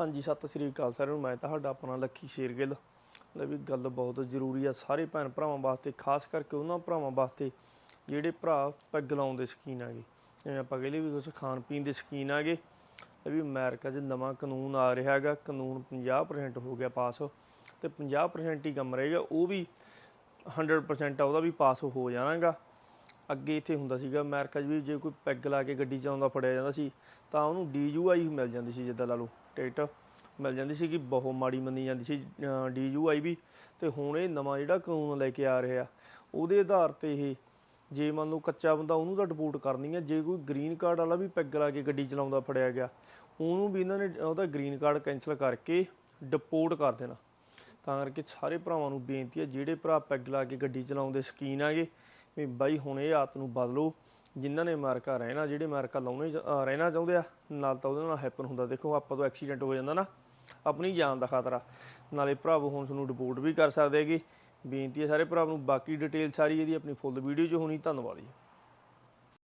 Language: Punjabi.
ਹਾਂਜੀ, ਸਤਿ ਸ੍ਰੀ ਅਕਾਲ ਸਾਰਿਆਂ ਨੂੰ। ਮੈਂ ਤੁਹਾਡਾ ਆਪਣਾ ਲੱਖੀ ਸ਼ੇਰਗਿੱਲ। ਲੈ ਵੀ ਗੱਲ ਬਹੁਤ ਜ਼ਰੂਰੀ ਆ। ਸਾਰੇ ਭੈਣ ਭਰਾਵਾਂ ਵਾਸਤੇ, ਖਾਸ ਕਰਕੇ ਉਹਨਾਂ ਭਰਾਵਾਂ ਵਾਸਤੇ ਜਿਹੜੇ ਭਰਾ ਪੈਗ ਲਾਉਣ ਦੇ ਸਕੀਨ ਆਗੇ ਜਿਵੇਂ ਆਪਾਂ ਕਹਿੰਦੇ ਵੀ ਕੁਝ ਖਾਣ ਪੀਣ ਦੇ ਸਕੀਨ ਆਗੇ ਇਹ ਵੀ ਅਮਰੀਕਾ 'ਚ ਨਵਾਂ ਕਾਨੂੰਨ ਆ ਰਿਹਾ ਹੈਗਾ। ਕਾਨੂੰਨ 50% ਹੋ ਗਿਆ ਪਾਸ। ਤੇ 50% ਹੀ ਕੰਮ ਰਹੇਗਾ। ਉਹ ਵੀ 100% ਆ, ਉਹਦਾ ਵੀ ਪਾਸ ਹੋ ਜਾਣਾਗਾ। ਅੱਗੇ ਇੱਥੇ ਹੁੰਦਾ ਸੀਗਾ, ਅਮਰੀਕਾ 'ਚ ਵੀ ਜੇ ਕੋਈ ਪੈਗ ਲਾ ਕੇ ਗੱਡੀ ਚਲਾਉਂਦਾ, ਫੜਿਆ ਜਾਂਦਾ ਸੀ, ਤਾਂ ਉਹਨੂੰ ਡੀਯੂਆਈ ਮਿਲ ਜਾਂਦੀ ਸੀ, ਜਿੱਦਾਂ ਲਾ ਲਓ, ਟਿਕਟ ਮਿਲ ਜਾਂਦੀ ਸੀ ਕਿ ਬਹੁਤ ਮਾੜੀ ਮੰਨੀ ਜਾਂਦੀ ਸੀ ਡੀਯੂਆਈ ਵੀ। ਤੇ ਹੁਣ ਇਹ ਨਵਾਂ ਜਿਹੜਾ ਕਾਨੂੰਨ ਲੈ ਕੇ ਆ ਰਿਹਾ, ਉਹਦੇ ਆਧਾਰ ਤੇ ਇਹ ਜੇ ਮੰਨ ਲਓ ਕੱਚਾ ਬੰਦਾ ਉਹਨੂੰ ਤਾਂ ਡਿਪੋਰਟ ਕਰਨੀ ਹੈ ਜੇ ਕੋਈ ਗ੍ਰੀਨ ਕਾਰਡ ਵਾਲਾ ਵੀ ਪੈਗ ਲਾ ਕੇ ਗੱਡੀ ਚਲਾਉਂਦਾ, ਫੜਿਆ ਗਿਆ, ਉਹਨੂੰ ਵੀ ਇਹਨਾਂ ਨੇ ਉਹਦਾ ਗ੍ਰੀਨ ਕਾਰਡ ਕੈਨਸਲ ਕਰਕੇ ਡਿਪੋਰਟ ਕਰ ਦੇਣਾ। ਤਾਂ ਕਰਕੇ ਸਾਰੇ ਭਰਾਵਾਂ ਨੂੰ ਬੇਨਤੀ ਹੈ ਜਿਹੜੇ ਭਰਾ ਪੈਗ ਲਾ ਕੇ ਗੱਡੀ ਚਲਾਉਂਦੇ ਸ਼ਕੀਨ ਆਗੇ ਵੀ ਬਾਈ ਹੁਣ ਇਹ ਆਦਤ ਨੂੰ ਬਦਲੋ, ਜਿਨ੍ਹਾਂ ਨੇ ਅਮਰੀਕਾ ਰਹਿਣਾ, ਜਿਹੜੇ ਅਮਰੀਕਾ ਲਾਉਣੇ ਚ- ਰਹਿਣਾ ਚਾਹੁੰਦੇ ਆ, ਨਾਲ ਤਾਂ ਉਹਦੇ ਨਾਲ ਹੈਪਨ ਹੁੰਦਾ। ਦੇਖੋ, ਆਪਾਂ ਤੋਂ ਐਕਸੀਡੈਂਟ ਹੋ ਜਾਂਦਾ ਨਾ, ਆਪਣੀ ਜਾਨ ਦਾ ਖਤਰਾ। ਨਾਲੇ ਭਰਾਵੋ ਹੁਣ ਤੁਹਾਨੂੰ ਰਿਪੋਰਟ ਵੀ ਕਰ ਸਕਦੇ ਹੈਗੇ। ਬੇਨਤੀ ਹੈ ਸਾਰੇ ਭਰਾਵਾਂ ਨੂੰ, ਬਾਕੀ ਡਿਟੇਲ ਸਾਰੀ ਇਹਦੀ ਆਪਣੀ ਫੁੱਲ ਵੀਡੀਓ 'ਚ ਹੋਣੀ। ਧੰਨਵਾਦ ਜੀ।